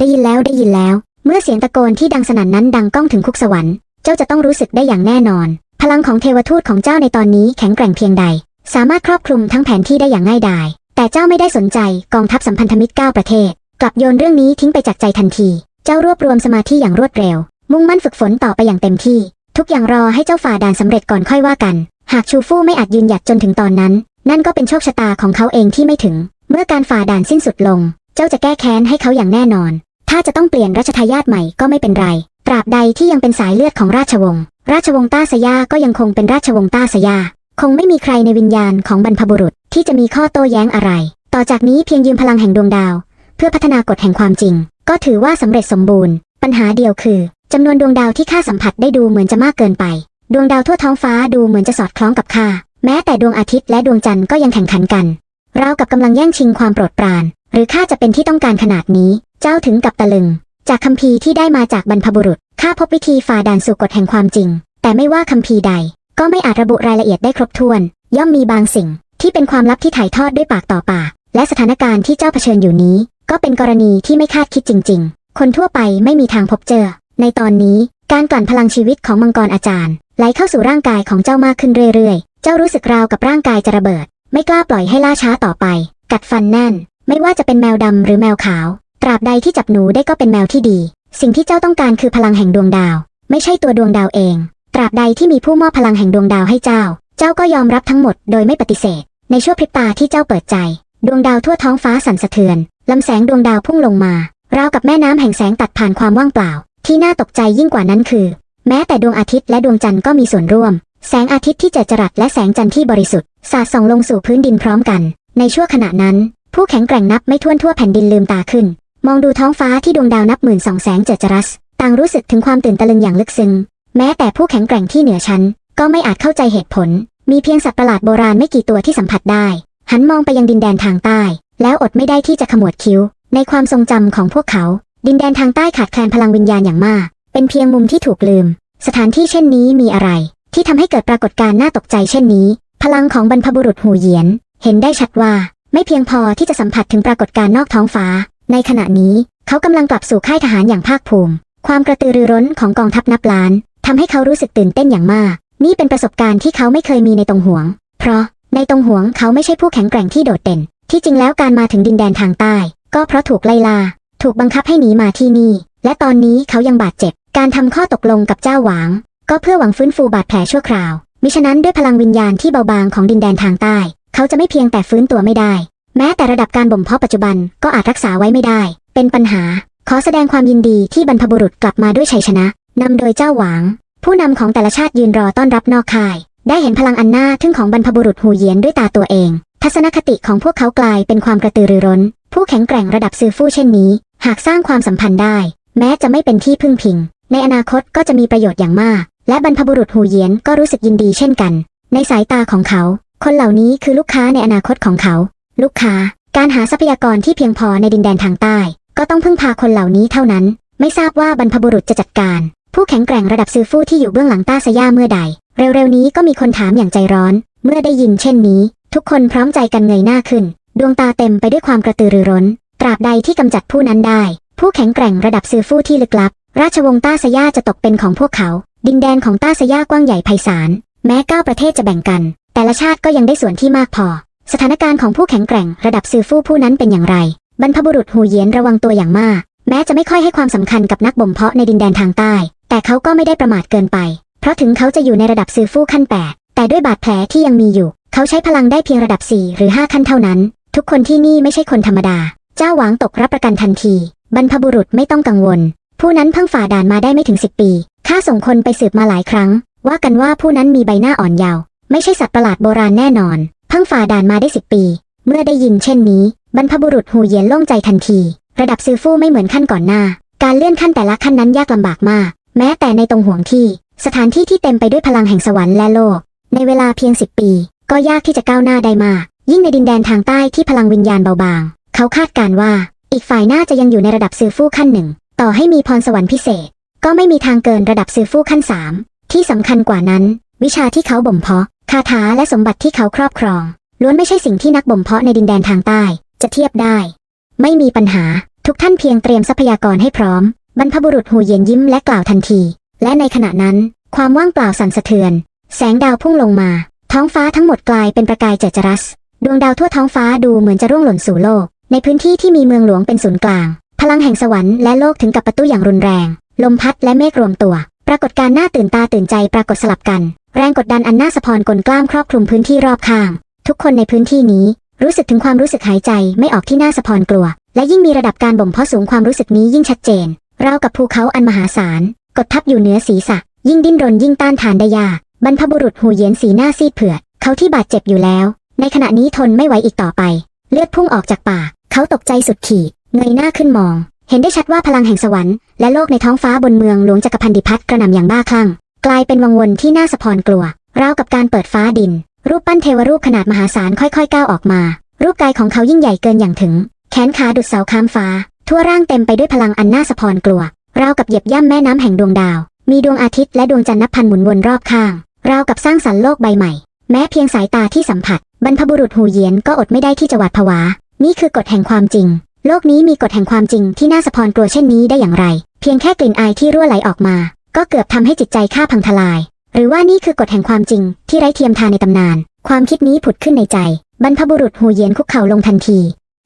ได้ยินแล้วได้ยินแล้ว เมื่อเสียงตะโกนที่ดังสนั่นนั้นดังก้องถึงคุกสวรรค์ เจ้าจะต้องรู้สึกได้อย่างแน่นอน พลังของเทวทูตของเจ้าในตอนนี้แข็งแกร่งเพียงใด สามารถครอบคลุมทั้งแผนที่ได้อย่างง่ายดาย แต่เจ้าไม่ได้สนใจกองทัพสัมพันธมิตร9ประเทศ กลับโยนเรื่องนี้ทิ้งไปจากใจทันที เจ้ารวบรวมสมาธิอย่างรวดเร็ว มุ่งมั่นฝึกฝนต่อไปอย่างเต็มที่ ทุกอย่างรอให้เจ้าฝ่าด่านสำเร็จก่อนค่อยว่ากัน หากชูฟู่ไม่อาจยืนหยัดจนถึงตอนนั้น นั่นก็เป็นโชคชะตาของเขาเองที่ไม่ถึง เมื่อการฝ่าด่านสิ้นสุดลง เจ้าจะแก้แค้นให้เขาอย่างแน่นอน ถ้าจะต้องเปลี่ยนรัชทายาทใหม่ก็ไม่เป็นไร ตราบใดที่ยังเป็นสายเลือดของราชวงศ์ ราชวงศ์ต้าสยาก็ยังคงเป็นราชวงศ์ต้าสยา คงไม่มีใครในวิญญาณของบรรพบุรุษที่จะมีข้อโต้แย้งอะไร ต่อจากนี้เพียงยืมพลังแห่งดวงดาว เพื่อพัฒนากฎแห่งความจริง ก็ถือว่าสำเร็จสมบูรณ์ ปัญหาเดียวคือจำนวนดวงดาวที่ข้าสัมผัสได้ดูเหมือนจะมากเกินไป ดวงดาวทั่วท้องฟ้าดูเหมือนจะสอดคล้องกับข้า แม้แต่ดวงอาทิตย์และดวงจันทร์ก็ยังแข่งขันกัน เราวกับกำลังแย่งชิงความโปรดปราน หรือข้าจะเป็นที่ต้องการขนาดนี้ เจ้าถึงกับตะลึง จากคัมภีร์ที่ได้มาจากบรรพบุรุษ ข้าพบวิธีฝ่าด่านสู่กฎแห่งความจริง แต่ไม่ว่าคัมภีร์ใด ก็ไม่อาจระบุรายละเอียดได้ครบถ้วน ย่อมมีบางสิ่งที่เป็นความลับที่ถ่ายทอดด้วยปากต่อปาก และสถานการณ์ที่เจ้าเผชิญอยู่นี้ ก็เป็นกรณีที่ไม่คาดคิดจริง ๆ คนทั่วไปไม่มีทางพบเจอ ในตอนนี้ การกลั่นพลังชีวิตของมังกรอาจารย์ไหลเข้าสู่ร่างกายของเจ้ามากขึ้นเรื่อยๆ เจ้ารู้สึกราวกับร่างกายจะระเบิด ไม่กล้าปล่อยให้ล่าช้าต่อไป กัดฟันแน่น ไม่ว่าจะเป็นแมวดำหรือแมวขาว ตราบใดที่จับหนูได้ก็เป็นแมวที่ดี สิ่งที่เจ้าต้องการคือพลังแห่งดวงดาว ไม่ใช่ตัวดวงดาวเอง ตราบใดที่มีผู้มอบพลังแห่งดวงดาวให้เจ้า เจ้าก็ยอมรับทั้งหมดโดยไม่ปฏิเสธ ในช่วงพริบตาที่เจ้าเปิดใจ ดวงดาวทั่วท้องฟ้าสั่นสะเทือนลำแสงดวงดาวพุ่งลงมาราวกับแม่น้ำแห่งแสงตัดผ่านความว่างเปล่า ที่น่าตกใจยิ่งกว่านั้นคือ แม้แต่ดวงอาทิตย์และดวงจันทร์ก็มีส่วนร่วม แสงอาทิตย์ที่เจิดจรัสและแสงจันทร์ที่บริสุทธิ์สาดส่องลงสู่พื้นดินพร้อมกัน ในช่วงขณะนั้น ผู้แข็งแกร่งนับไม่ถ้วนทั่วแผ่นดินลืมตาขึ้น มองดูท้องฟ้าที่ดวงดาวนับหมื่นสองแสงเจิดจรัส ต่างรู้สึกถึงความตื่นตะลึงอย่างลึกซึ้ง แม้แต่ผู้แข็งแกร่งที่เหนือชั้น ก็ไม่อาจเข้าใจเหตุผล มีเพียงสัตว์ประหลาดโบราณไม่กี่ตัวที่สัมผัสได้ หันมองไปยังดินแดนทางใต้ แล้วอดไม่ได้ที่จะขมวดคิ้ว ในความทรงจำของพวกเขา ดินแดนทางใต้ขาดแคลนพลังวิญญาณอย่างมาก เป็นเพียงมุมที่ถูกลืม สถานที่เช่นนี้มีอะไร ที่ทำให้เกิดปรากฏการณ์น่าตกใจเช่นนี้ พลังของบรรพบุรุษหูเหยียน เห็นได้ชัดว่า ไม่เพียงพอที่จะสัมผัสถึงปรากฏการณ์นอกท้องฟ้า ในขณะนี้เขากำลังกลับสู่ค่ายทหารอย่างภาคภูมิ ความกระตือรือร้นของกองทัพนับล้านทำให้เขารู้สึกตื่นเต้นอย่างมาก นี่เป็นประสบการณ์ที่เขาไม่เคยมีในตรงหวง เพราะในตรงหวงเขาไม่ใช่ผู้แข็งแกร่งที่โดดเด่น ที่จริงแล้วการมาถึงดินแดนทางใต้ ก็เพราะถูกไล่ล่า ถูกบังคับให้หนีมาที่นี่ และตอนนี้เขายังบาดเจ็บ การทำข้อตกลงกับเจ้าหวาง ก็เพื่อหวังฟื้นฟูบาดแผลชั่วคราว มิฉะนั้นด้วยพลังวิญญาณที่เบาบางของดินแดนทางใต้ เขาจะไม่เพียงแต่ฟื้นตัวไม่ได้ แม้แต่ระดับการบ่มเพาะปัจจุบันก็อาจรักษาไว้ไม่ได้ เป็นปัญหา ขอแสดงความยินดีที่บรรพบุรุษกลับมาด้วยชัยชนะนำโดยเจ้าหวาง ผู้นำของแต่ละชาติยืนรอต้อนรับนอกค่าย ได้เห็นพลังอันน่าทึ่งของบรรพบุรุษหูเยียนด้วยตาตัวเอง ทัศนคติของพวกเขากลายเป็นความกระตือรือร้น ผู้แข็งแกร่งระดับซือฟู่เช่นนี้ หากสร้างความสัมพันธ์ได้ แม้จะไม่เป็นที่พึ่งพิง ในอนาคตก็จะมีประโยชน์อย่างมาก และบรรพบุรุษหูเยียนก็รู้สึกยินดีเช่นกัน ในสายตาของเขา คนเหล่านี้คือลูกค้าในอนาคตของเขา ลูกค้า การหาทรัพยากรที่เพียงพอในดินแดนทางใต้ ก็ต้องพึ่งพาคนเหล่านี้เท่านั้น ไม่ทราบว่าบรรพบุรุษจะจัดการ ผู้แข็งแกร่งระดับซือฟู่ที่อยู่เบื้องหลังต้าสย่าเมื่อใด เร็วๆนี้ก็มีคนถามอย่างใจร้อน เมื่อได้ยินเช่นนี้ ทุกคนพร้อมใจกันเงยหน้าขึ้น ดวงตาเต็มไปด้วยความกระตือรือร้น ตราบใดที่กำจัดผู้นั้นได้ ผู้แข็งแกร่งระดับซือฟู่ที่ลึกลับ ราชวงศ์ต้าสย่าจะตกเป็นของพวกเขา ดินแดนของต้าสย่ากว้างใหญ่ไพศาลแม้เก้าประเทศจะแบ่งกัน แต่ละชาติก็ยังได้ส่วนที่มากพอ สถานการณ์ของผู้แข็งแกร่งระดับซือฟู่ผู้นั้นเป็นอย่างไร บรรพบุรุษหูเยียนระวังตัวอย่างมาก แม้จะไม่ค่อยให้ความสำคัญกับนักบ่มเพาะในดินแดนทางใต้ แต่เขาก็ไม่ได้ประมาทเกินไป เพราะถึงเขาจะอยู่ในระดับซือฟู่ขั้นแปดแต่ด้วยบาดแผลที่ยังมีอยู่ เขาใช้พลังได้เพียงระดับ 4 หรือ 5 ขั้นเท่านั้น ทุกคนที่นี่ไม่ใช่คนธรรมดา เจ้าหวางตกรับประกันทันที บรรพบุรุษไม่ต้องกังวล ผู้นั้นเพิ่งฝ่าด่านมาได้ไม่ถึง 10 ปีข้าส่งคนไปสืบมาหลายครั้ง ว่ากันว่าผู้นั้นมีใบหน้าอ่อนเยาว์ไม่ใช่สัตว์ประหลาดโบราณแน่นอน เพิ่งฝ่าด่านมาได้10ปี เมื่อได้ยินเช่นนี้ บรรพบุรุษหูเย็นโล่งใจทันที ระดับซื้อฟู่ไม่เหมือนขั้นก่อนหน้า การเลื่อนขั้นแต่ละขั้นนั้นยากลำบากมาก แม้แต่ในตรงห่วงที่ สถานที่ที่เต็มไปด้วยพลังแห่งสวรรค์และโลก ในเวลาเพียง10ปี ก็ยากที่จะก้าวหน้าได้มาก ยิ่งในดินแดนทางใต้ที่พลังวิญญาณเบาบาง เขาคาดการว่า อีกฝ่ายน่าจะยังอยู่ในระดับซื้อฟู่ขั้นหนึ่ง ต่อให้มีพรสวรรค์พิเศษ ก็ไม่มีทางเกินระดับซื้อฟู่ขั้นสามที่สำคัญกว่านั้น วิชาที่เขาบ่มเพาะ คาถาและสมบัติที่เขาครอบครอง ล้วนไม่ใช่สิ่งที่นักบ่มเพาะในดินแดนทางใต้ จะเทียบได้ ไม่มีปัญหาทุกท่านเพียงเตรียมทรัพยากรให้พร้อม บรรพบุรุษหูเย็นยิ้มและกล่าวทันที และในขณะนั้น ความว่างเปล่าสั่นสะเทือน แสงดาวพุ่งลงมา ท้องฟ้าทั้งหมดกลายเป็นประกายเจิดจรัส ดวงดาวทั่วท้องฟ้าดูเหมือนจะร่วงหล่นสู่โลก ในพื้นที่ที่มีเมืองหลวงเป็นศูนย์กลาง พลังแห่งสวรรค์และโลกถึงกับประตูอย่างรุนแรง ลมพัดและเมฆรวมตัว ปรากฏการณ์น่าตื่นตาตื่นใจปรากฏสลับกัน แรงกดดันอันน่าสะพรกลกล้ามครอบคลุมพื้นที่รอบข้าง ทุกคนในพื้นที่นี้ รู้สึกถึงความรู้สึกหายใจไม่ออกที่น่าสะพรกลัว และยิ่งมีระดับการบ่มเพาะสูงความรู้สึกนี้ยิ่งชัดเจนราวกับภูเขาอันมหาศาล กดทับอยู่เหนือศีรษะ ยิ่งดิ้นรนยิ่งต้านทานได้ยากบรรพบุรุษหูเย็นสีหน้าซีดเผือดเขาที่บาดเจ็บอยู่แล้ว ในขณะนี้ทนไม่ไหวอีกต่อไป เลือดพุ่งออกจากปากเขาตกใจสุดขีดเงยหน้าขึ้นมอง เห็นได้ชัดว่าพลังแห่งสวรรค์และโลกในท้องฟ้าบนเมืองหลวงจักรพันดิพัฒน์กระหน่ำอย่างบ้าคลั่ง กลายเป็นวังวนที่น่าสะพรกลัวราวกับการเปิดฟ้าดิน รูปปั้นเทวรูปขนาดมหาศาลค่อยๆก้าวออกมา รูปกายของเขายิ่งใหญ่เกินอย่างถึง แขนขาดุดเสาข้ามฟ้า ทั่วร่างเต็มไปด้วยพลังอันน่าสะพรกลัวราวกับเหยียบย่ำแม่น้ำแห่งดวงดาว มีดวงอาทิตย์และดวงจันทร์นับพันหมุนวนรอบข้างราวกับสร้างสรรค์โลกใบใหม่ แม้เพียงสายตาที่สัมผัส บรรพบุรุษหูเยียนก็อดไม่ได้ที่จะหวาดผวา นี่คือกฎแห่งความจริง โลกนี้มีกฎแห่งความจริงที่น่าสะพรกลัวเช่นนี้ได้อย่างไร เพียงแค่กลิ่นอายที่รั่วไหลออกมา ก็เกือบทำให้จิตใจข้าพังทลาย หรือว่านี่คือกฎแห่งความจริง ที่ไร้เทียมทานในตำนาน ความคิดนี้ผุดขึ้นในใจ บรรพบุรุษหูเยียนคุกเข่าลงทันที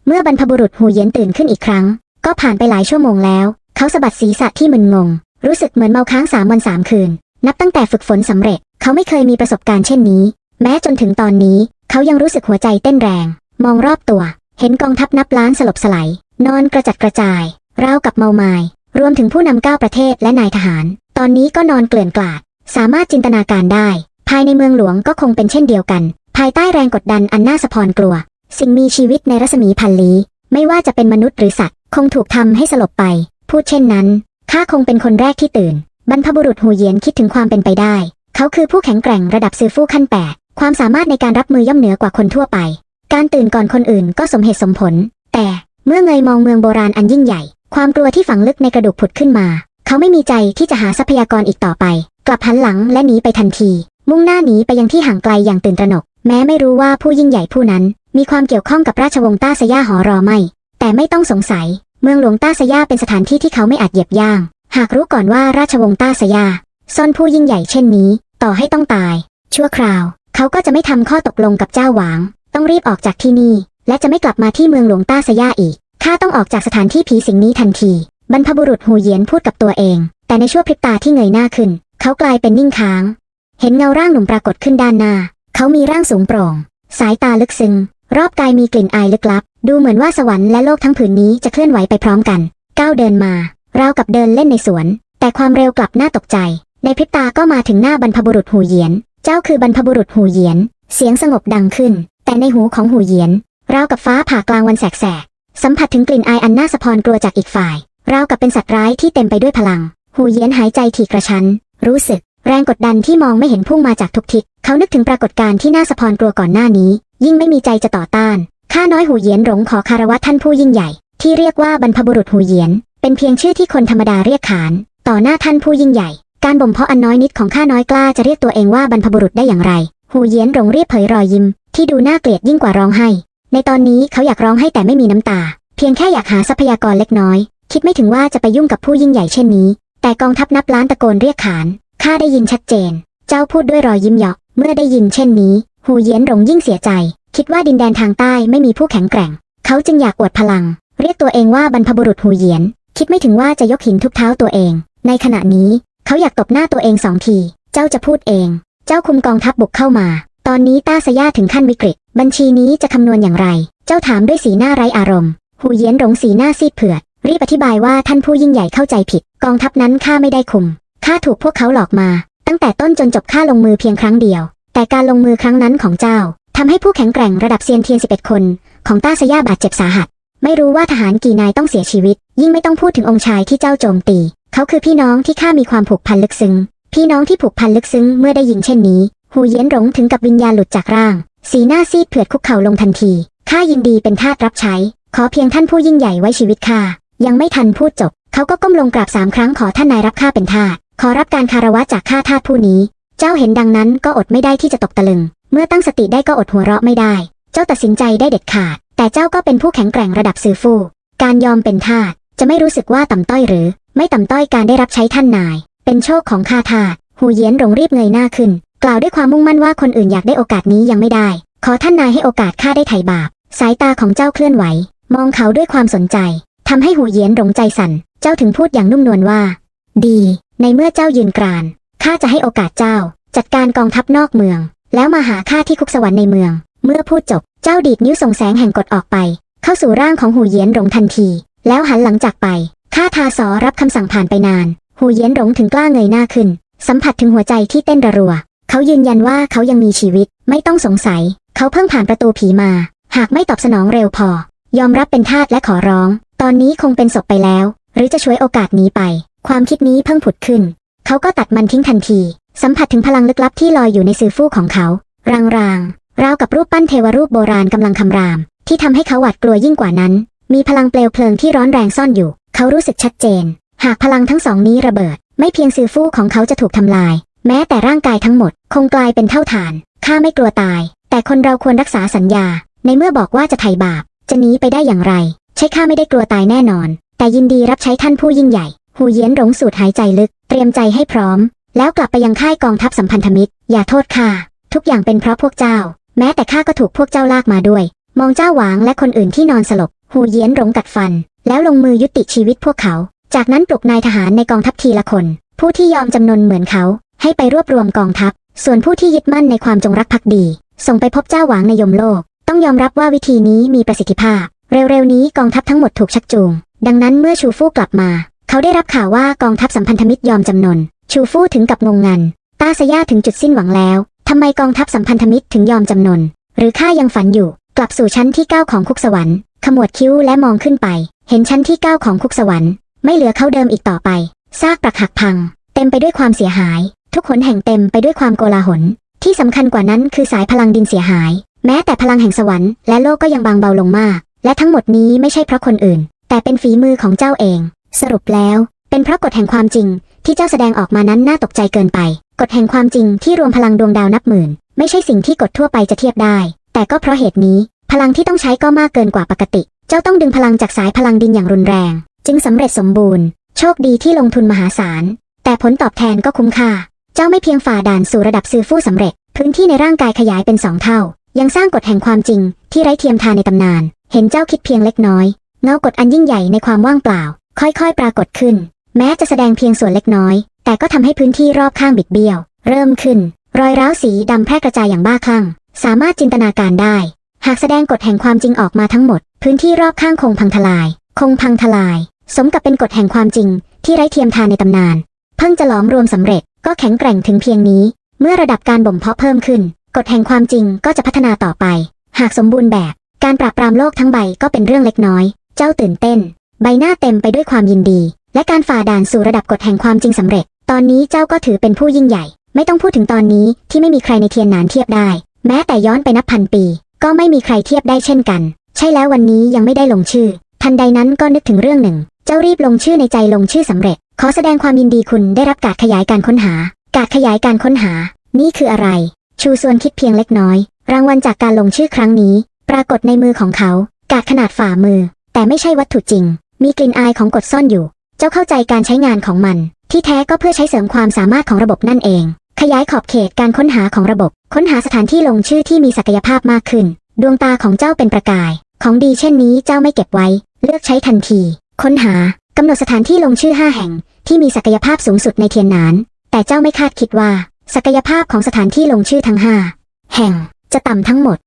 เมื่อบรรพบุรุษหูเยียนตื่นขึ้นอีกครั้ง ก็ผ่านไปหลายชั่วโมงแล้ว เขาสะบัดศีรษะที่มึนงง รู้สึกเหมือนเมาค้างสามวันสามคืน นับตั้งแต่ฝึกฝนสำเร็จ เขาไม่เคยมีประสบการณ์เช่นนี้ แม้จนถึงตอนนี้ เขายังรู้สึกหัวใจเต้นแรง มองรอบตัว เห็นกองทัพนับล้านสลบสลายนอนกระจัดกระจายราวกับเมาไมายรวมถึงผู้นำเก้าประเทศและนายทหาร ตอนนี้ก็นอนเกลื่อนกลาด สามารถจินตนาการได้ ภายในเมืองหลวงก็คงเป็นเช่นเดียวกัน ภายใต้แรงกดดันอันน่าสะพรกลัว สิ่งมีชีวิตในรัศมีพันลี้ไม่ว่าจะเป็นมนุษย์หรือสัตว์ คงถูกทำให้สลบไป พูดเช่นนั้นข้าคงเป็นคนแรกที่ตื่น บรรพบุรุษหูเยียนคิดถึงความเป็นไปได้ เขาคือผู้แข็งแกร่งระดับซือฟู่ขั้นแปดความสามารถในการรับมือย่อมเหนือกว่าคนทั่วไป การตื่นก่อนคนอื่นก็สมเหตุสมผล แต่เมื่อเงยมองเมืองโบราณอันยิ่งใหญ่ ความกลัวที่ฝังลึกในกระดูกผุดขึ้นมา เขาไม่มีใจที่จะหาทรัพยากรอีกต่อไป กลับหันหลังและหนีไปทันที มุ่งหน้าหนีไปยังที่ห่างไกลอย่างตื่นตระหนก แม้ไม่รู้ว่าผู้ยิ่งใหญ่ผู้นั้น มีความเกี่ยวข้องกับราชวงศ์ต้าสย่าหอรอไม่ แต่ไม่ต้องสงสัย เมืองหลวงต้าสย่าเป็นสถานที่ที่เขาไม่อาจเหยียบย่าง หากรู้ก่อนว่าราชวงศ์ต้าสย่าซ่อนผู้ยิ่งใหญ่เช่นนี้ ต่อให้ต้องตาย ชั่วคราว เขาก็จะไม่ทำข้อตกลงกับเจ้าหวาง ต้องรีบออกจากที่นี่ และจะไม่กลับมาที่เมืองหลวงต้าสย่าอีกข้าต้องออกจากสถานที่ผีสิงนี้ทันที บรรพบุรุษหูเยียนพูดกับตัวเอง แต่ในชั่วพริบตาที่เงยหน้าขึ้น เขากลายเป็นนิ่งค้าง เห็นเงาร่างหนุ่มปรากฏขึ้นด้านหน้า เขามีร่างสูงโปร่ง สายตาลึกซึ้งรอบกายมีกลิ่นอายลึกลับ ดูเหมือนว่าสวรรค์และโลกทั้งผืนนี้จะเคลื่อนไหวไปพร้อมกัน ก้าวเดินมาราวกับเดินเล่นในสวน แต่ความเร็วกลับน่าตกใจ ในพริบตาก็มาถึงหน้าบรรพบุรุษหูเยียน เจ้าคือบรรพบุรุษหูเยียน เสียงสงบดังขึ้น แต่ในหูของหูเยียนราวกับฟ้าผ่ากลางวันแสกๆสัมผัสถึงกลิ่นอายอันน่าสะพรกลัวจากอีกฝ่าย ราวกับเป็นสัตว์ร้ายที่เต็มไปด้วยพลัง หูเยียนหายใจถี่กระชั้น รู้สึก แรงกดดันที่มองไม่เห็นพุ่งมาจากทุกทิศเขานึกถึงปรากฏการณ์ที่น่าสะพรกลัวก่อนหน้านี้ ยิ่งไม่มีใจจะต่อต้านข้าน้อยหูเยียนหลงขอคารวะท่านผู้ยิ่งใหญ่ ที่เรียกว่าบรรพบุรุษหูเยียน เป็นเพียงชื่อที่คนธรรมดาเรียกขาน ต่อหน้าท่านผู้ยิ่งใหญ่ การบ่มเพาะอันน้อยนิดของข้าน้อยกล้าจะเรียกตัวเองว่าบรรพบุรุษได้อย่างไร หูเยียนหลงเรียบเผยรอยยิ้ม ที่ดูน่าเกลียดยิ่งกว่าร้องไห้ ในตอนนี้เขาอยากร้องให้แต่ไม่มีน้ำตา เพียงแค่อยากหาทรัพยากรเล็กน้อย คิดไม่ถึงว่าจะไปยุ่งกับผู้ยิ่งใหญ่เช่นนี้ แต่กองทัพนับล้านตะโกนเรียกขาน ข้าได้ยินชัดเจน เจ้าพูดด้วยรอยยิ้มเยาะเมื่อได้ยินเช่นนี้ หูเยียนหลงยิ่งเสียใจ คิดว่าดินแดนทางใต้ไม่มีผู้แข็งแกร่ง เขาจึงอยากอวดพลัง เรียกตัวเองว่าบรรพบุรุษหูเยียน คิดไม่ถึงว่าจะยกหินทุบเท้าตัวเอง ในขณะนี้ เขาอยากตบหน้าตัวเองสองที เจ้าจะพูดเอง เจ้าคุมกองทัพบุกเข้ามา ตอนนี้ต้าสยาถึงขั้นวิกฤต บัญชีนี้จะคำนวณอย่างไร เจ้าถามด้วยสีหน้าไร้อารมณ์ หูเยียนหลงสีหน้าซีดเผือด รีบอธิบายว่าท่านผู้ยิ่งใหญ่เข้าใจผิด กองทัพนั้นข้าไม่ได้คุมข้าถูกพวกเขาหลอกมา ตั้งแต่ต้นจนจบข้าลงมือเพียงครั้งเดียว แต่การลงมือครั้งนั้นของเจ้าทำให้ผู้แข็งแกร่งระดับเซียนเทียน 11 คน ของต้าสย่าบาดเจ็บสาหัส ไม่รู้ว่าทหารกี่นายต้องเสียชีวิต ยิ่งไม่ต้องพูดถึงองค์ชายที่เจ้าโจมตี เขาคือพี่น้องที่ข้ามีความผูกพันลึกซึ้งพี่น้องที่ผูกพันลึกซึ้งเมื่อได้ยินเช่นนี้ หูเยียนหลงถึงกับวิญญาณหลุดจากร่าง สีหน้าซีดเผือดคุกเข่าลงทันทีข้ายินดีเป็นทาสรับใช้ ขอเพียงท่านผู้ยิ่งใหญ่ไว้ชีวิตข้า ยังไม่ทันพูดจบ เขาก็ก้มลงกราบสามครั้งขอท่านนายรับข้าเป็นทาสขอรับการคารวะจากข้าทาสผู้นี้ เจ้าเห็นดังนั้นก็อดไม่ได้ที่จะตกตะลึง เมื่อตั้งสติได้ก็อดหัวเราะไม่ได้ เจ้าตัดสินใจได้เด็ดขาด แต่เจ้าก็เป็นผู้แข็งแกร่งระดับซือฟู่การยอมเป็นทาสจะไม่รู้สึกว่าต่ำต้อยหรือ ไม่ต่ำต้อยการได้รับใช้ท่านนาย เป็นโชคของข้าทาสหูเยียนหลงรีบเงยหน้าขึ้น กล่าวด้วยความมุ่งมั่นว่าคนอื่นอยากได้โอกาสนี้ยังไม่ได้ ขอท่านนายให้โอกาสข้าได้ไถ่บาป สายตาของเจ้าเคลื่อนไหว มองเขาด้วยความสนใจ ทำให้หูเยียนหลงใจสั่น เจ้าถึงพูดอย่างนุ่มนวลว่า ดี ในเมื่อเจ้ายืนกราน ข้าจะให้โอกาสเจ้า จัดการกองทัพนอกเมือง แล้วมาหาข้าที่คุกสวรรค์ในเมือง เมื่อพูดจบ เจ้าดีดนิ้วส่งแสงแห่งกฎออกไป เข้าสู่ร่างของหูเยียนหลงทันที แล้วหันหลังจากไป ข้าทาสอรับคำสั่งผ่านไปนาน หูเยียนหลงถึงกล้าเงยหน้าขึ้น สัมผัสถึงหัวใจที่เต้นระรัว เขายืนยันว่าเขายังมีชีวิต ไม่ต้องสงสัย เขาเพิ่งผ่านประตูผีมา หากไม่ตอบสนองเร็วพอ ยอมรับเป็นทาสและขอร้อง ตอนนี้คงเป็นศพไปแล้ว หรือจะช่วยโอกาสนี้ไป ความคิดนี้เพิ่งผุดขึ้น เขาก็ตัดมันทิ้งทันที สัมผัสถึงพลังลึกลับที่ลอยอยู่ในสื่อฟู่ของเขา รางๆราวกับรูปปั้นเทวรูปโบราณกำลังคำราม ที่ทำให้เขาหวาดกลัวยิ่งกว่านั้น มีพลังเปลวเพลิงที่ร้อนแรงซ่อนอยู่ เขารู้สึกชัดเจน หากพลังทั้งสองนี้ระเบิด ไม่เพียงสื่อฟู่ของเขาจะถูกทำลาย แม้แต่ร่างกายทั้งหมด คงกลายเป็นเท่าฐานข้าไม่กลัวตาย แต่คนเราควรรักษาสัญญา ในเมื่อบอกว่าจะไถ่บาป จะหนีไปได้อย่างไร ใช่ข้าไม่ได้กลัวตายแน่นอน แต่ยินดีรับใช้ท่านผู้ยิ่งใหญ่ หูเยียนหลงสูดหายใจลึก เตรียมใจให้พร้อม แล้วกลับไปยังค่ายกองทัพสัมพันธมิตร อย่าโทษข้า ทุกอย่างเป็นเพราะพวกเจ้า แม้แต่ข้าก็ถูกพวกเจ้าลากมาด้วย มองเจ้าหวางและคนอื่นที่นอนสลบ หูเยียนหลงกัดฟัน แล้วลงมือยุติชีวิตพวกเขา จากนั้นปลุกนายทหารในกองทัพทีละคน ผู้ที่ยอมจำนนเหมือนเขา ให้ไปรวบรวมกองทัพ ส่วนผู้ที่ยึดมั่นในความจงรักภักดี ส่งไปพบเจ้าหวางในยมโลก ต้องยอมรับว่าวิธีนี้มีประสิทธิภาพ เร็วๆนี้กองทัพทั้งหมดถูกชักจูง ดังนั้นเมื่อชูฟู่กลับมา เขาได้รับข่าวว่ากองทัพสัมพันธมิตรยอมจำนน ชูฟู่ถึงกับงงงัน ตาสยาถึงจุดสิ้นหวังแล้วทำไมกองทัพสัมพันธมิตรถึงยอมจำนน หรือข้ายังฝันอยู่ กลับสู่ชั้นที่เก้าของคุกสวรรค์ ขมวดคิ้วและมองขึ้นไป เห็นชั้นที่เก้าของคุกสวรรค์ ไม่เหลือเขาเดิมอีกต่อไป ซากปรักหักพัง เต็มไปด้วยความเสียหาย ทุกหนแห่งเต็มไปด้วยความโกลาหล ที่สำคัญกว่านั้นคือสายพลังดินเสียหาย แม้แต่พลังแห่งสวรรค์และโลกก็ยังบางเบาลงมาก และทั้งหมดนี้ไม่ใช่เพราะคนอื่น แต่เป็นฝีมือของเจ้าเอง สรุปแล้ว เป็นเพราะกฎแห่งความจริง ที่เจ้าแสดงออกมานั้นน่าตกใจเกินไป กฎแห่งความจริงที่รวมพลังดวงดาวนับหมื่น ไม่ใช่สิ่งที่กฎทั่วไปจะเทียบได้ แต่ก็เพราะเหตุนี้ พลังที่ต้องใช้ก็มากเกินกว่าปกติ เจ้าต้องดึงพลังจากสายพลังดินอย่างรุนแรง จึงสำเร็จสมบูรณ์ โชคดีที่ลงทุนมหาศาล แต่ผลตอบแทนก็คุ้มค่า เจ้าไม่เพียงฝ่าด่านสู่ระดับซือฟู่สำเร็จ พื้นที่ในร่างกายขยายเป็นสองเท่า ยังสร้างกฎแห่งความจริงที่ไร้เทียมทานในตำนาน เห็นเจ้าคิดเพียงเล็กน้อย เงากฎอันยิ่งใหญ่ในความว่างเปล่า ค่อยๆ ปรากฏขึ้น แม้จะแสดงเพียงส่วนเล็กน้อย แต่ก็ทำให้พื้นที่รอบข้างบิดเบี้ยว เริ่มขึ้น รอยร้าวสีดำแพร่กระจายอย่างบ้าคลั่ง สามารถจินตนาการได้ หากแสดงกฎแห่งความจริงออกมาทั้งหมด พื้นที่รอบข้างคงพังทลาย คงพังทลาย สมกับเป็นกฎแห่งความจริง ที่ไร้เทียมทานในตำนาน เพิ่งจะหลอมรวมสำเร็จก็แข็งแกร่งถึงเพียงนี้ เมื่อระดับการบ่มเพาะเพิ่มขึ้น กฎแห่งความจริงก็จะพัฒนาต่อไป หากสมบูรณ์แบบ การปราบปรามโลกทั้งใบก็เป็นเรื่องเล็กน้อย เจ้าตื่นเต้น ใบหน้าเต็มไปด้วยความยินดี และการฝ่าด่านสู่ระดับกฎแห่งความจริงสำเร็จ ตอนนี้เจ้าก็ถือเป็นผู้ยิ่งใหญ่ ไม่ต้องพูดถึงตอนนี้ที่ไม่มีใครในเทียนหนานเทียบได้ แม้แต่ย้อนไปนับพันปี ก็ไม่มีใครเทียบได้เช่นกัน ใช่แล้ววันนี้ยังไม่ได้ลงชื่อ ทันใดนั้นก็นึกถึงเรื่องหนึ่ง เจ้ารีบลงชื่อในใจลงชื่อสำเร็จ ขอแสดงความยินดีคุณได้รับการขยายการค้นหา การขยายการค้นหา นี่คืออะไร ชูส่วนคิดเพียงเล็กน้อย รางวัลจากการลงชื่อครั้งนี้ ปรากฏในมือของเขา กาดขนาดฝ่ามือ แต่ไม่ใช่วัตถุจริง มีกลิ่นอายของกฎซ่อนอยู่ เจ้าเข้าใจการใช้งานของมัน ที่แท้ก็เพื่อใช้เสริมความสามารถของระบบนั่นเอง ขยายขอบเขตการค้นหาของระบบ ค้นหาสถานที่ลงชื่อที่มีศักยภาพมากขึ้น ดวงตาของเจ้าเป็นประกาย ของดีเช่นนี้เจ้าไม่เก็บไว้ เลือกใช้ทันที ค้นหากำหนดสถานที่ลงชื่อห้าแห่ง ที่มีศักยภาพสูงสุดในเทียนนาน แต่เจ้าไม่คาดคิดว่า ศักยภาพของสถานที่ลงชื่อทั้งห้าแห่งจะต่ำทั้งหมด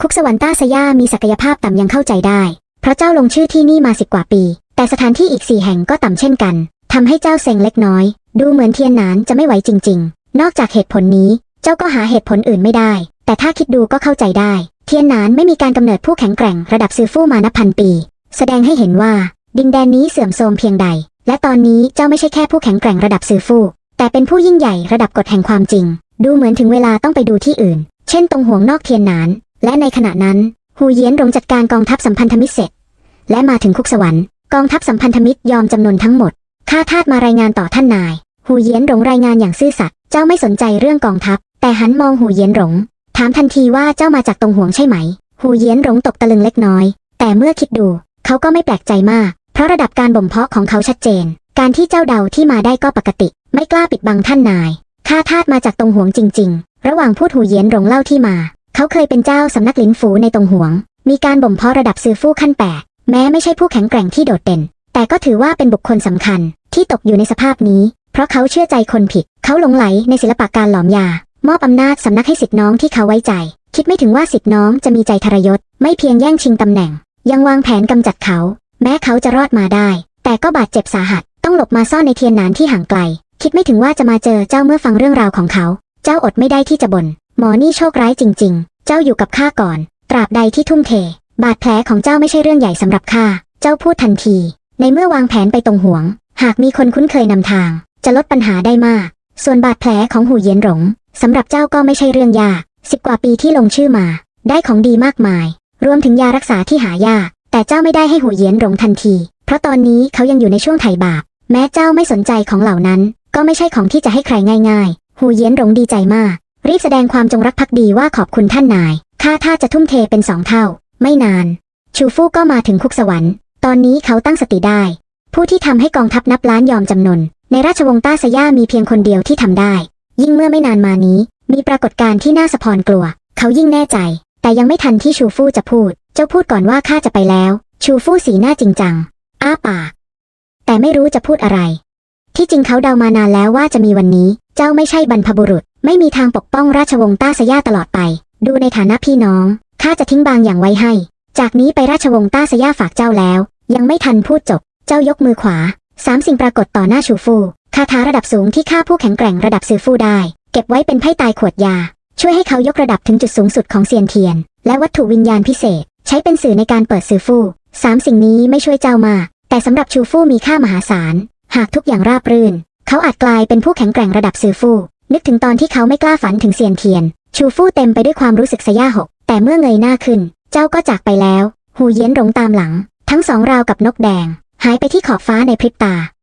คุกสวรรค์ต้าสยามีศักยภาพต่ำยังเข้าใจได้ เพราะเจ้าลงชื่อที่นี่มาสิบกว่าปี แต่สถานที่อีกสี่แห่งก็ต่ำเช่นกันทำให้เจ้าเซ็งเล็กน้อย ดูเหมือนเทียนหนานจะไม่ไหวจริง ๆ นอกจากเหตุผลนี้ เจ้าก็หาเหตุผลอื่นไม่ได้ แต่ถ้าคิดดูก็เข้าใจได้ เทียนหนานไม่มีการกำเนิดผู้แข็งแกร่งระดับซือฟู่มานับพันปี แสดงให้เห็นว่า ดินแดนนี้เสื่อมโทรมเพียงใด และตอนนี้เจ้าไม่ใช่แค่ผู้แข็งแกร่งระดับซือฟู่ แต่เป็นผู้ยิ่งใหญ่ระดับกฎแห่งความจริง ดูเหมือนถึงเวลาต้องไปดูที่อื่น เช่นตรงห่วงนอกเทียนหนาน และในขณะนั้นฮูเยียนรงจัดการกองทัพสัมพันธมิตรเสร็จ และมาถึงคุกสวรรค์กองทัพสัมพันธมิตรยอมจำนนทั้งหมดข้าทาสมารายงานต่อท่านนาย หูเยียนหลงรายงานอย่างซื่อสัตย์เจ้าไม่สนใจเรื่องกองทัพ แต่หันมองหูเยียนหลงถามทันทีว่าเจ้ามาจากตรงห่วงใช่ไหม หูเยียนหลงตกตะลึงเล็กน้อย แต่เมื่อคิดดู เขาก็ไม่แปลกใจมาก เพราะระดับการบ่มเพาะของเขาชัดเจน การที่เจ้าเดาที่มาได้ก็ปกติไม่กล้าปิดบังท่านนายข้าทาสมาจากตรงหวงจริง ๆ ระหว่างพูดหูเยียนหลงเล่าที่มา เขาเคยเป็นเจ้าสำนักลินฝูในตรงหวง มีการบ่มเพาะระดับซือฟู่ขั้นแปดแม้ไม่ใช่ผู้แข็งแกร่งที่โดดเด่น แต่ก็ถือว่าเป็นบุคคลสำคัญที่ตกอยู่ในสภาพนี้ เพราะเขาเชื่อใจคนผิด เขาหลงไหลในศิลปะการหลอมยา มอบอำนาจสำนักให้สิทธิน้องที่เขาไว้ใจ คิดไม่ถึงว่าสิทธิน้องจะมีใจทรยศ ไม่เพียงแย่งชิงตำแหน่ง ยังวางแผนกำจัดเขา แม้เขาจะรอดมาได้ แต่ก็บาดเจ็บสาหัส ต้องหลบมาซ่อนในเทียนหนานที่ห่างไกล คิดไม่ถึงว่าจะมาเจอเจ้าเมื่อฟังเรื่องราวของเขา เจ้าอดไม่ได้ที่จะบ่นหมอนี่โชคร้ายจริง ๆ เจ้าอยู่กับข้าก่อน ตราบใดที่ทุ่มเท บาดแผลของเจ้าไม่ใช่เรื่องใหญ่สำหรับข้า เจ้าพูดทันที ในเมื่อวางแผนไปตรงห่วง หากมีคนคุ้นเคยนำทาง จะลดปัญหาได้มาก ส่วนบาดแผลของหูเย็นหลงสำหรับเจ้าก็ไม่ใช่เรื่องยากสิบกว่าปีที่ลงชื่อมา ได้ของดีมากมาย รวมถึงยารักษาที่หายาก แต่เจ้าไม่ได้ให้หูเย็นหลงทันที เพราะตอนนี้เขายังอยู่ในช่วงไถ่บาป แม้เจ้าไม่สนใจของเหล่านั้น ก็ไม่ใช่ของที่จะให้ใครง่ายๆ หูเย็นหลงดีใจมาก รีบแสดงความจงรักภักดีว่าขอบคุณท่านนาย ข้าถ้าจะทุ่มเทเป็นสองเท่า ไม่นาน ชูฟู่ก็มาถึงคุกสวรรค์ ตอนนี้เขาตั้งสติได้ ผู้ที่ทำให้กองทัพนับล้านยอมจำนน ในราชวงศ์ต้าสย่ามีเพียงคนเดียวที่ทำได้ ยิ่งเมื่อไม่นานมานี้ มีปรากฏการณ์ที่น่าสะพรกลัว เขายิ่งแน่ใจ แต่ยังไม่ทันที่ชูฟู่จะพูด เจ้าพูดก่อนว่าข้าจะไปแล้ว ชูฟู่สีหน้าจริงจัง อ้าปาก แต่ไม่รู้จะพูดอะไร ที่จริงเขาเดามานานแล้วว่าจะมีวันนี้ เจ้าไม่ใช่บรรพบุรุษ ไม่มีทางปกป้องราชวงศ์ต้าสยาตลอดไป ดูในฐานะพี่น้อง ข้าจะทิ้งบางอย่างไว้ให้ จากนี้ไปราชวงศ์ต้าสยาฝากเจ้าแล้ว ยังไม่ทันพูดจบ เจ้ายกมือขวา สามสิ่งปรากฏต่อหน้าชูฟูคาถาระดับสูงที่ฆ่าผู้แข็งแกร่งระดับซือฟูได้ เก็บไว้เป็นไพ่ตายขวดยา ช่วยให้เขายกระดับถึงจุดสูงสุดของเซียนเทียน และวัตถุวิญญาณพิเศษ ใช้เป็นสื่อในการเปิดซือฟูสามสิ่งนี้ไม่ช่วยเจ้ามากแต่สำหรับชูฟู่มีค่ามหาศาล หากทุกอย่างราบรื่น เขาอาจกลายเป็นผู้แข็งแกร่งระดับซือฟู่ นึกถึงตอนที่เขาไม่กล้าฝันถึงเซียนเทียน ชูฟู่เต็มไปด้วยความรู้สึกสยาหก แต่เมื่อเงยหน้าขึ้น เจ้าก็จากไปแล้ว หูเย็นหลงตามหลัง ทั้งสองราวกับนกแดง หายไปที่ขอบฟ้าในพริบตา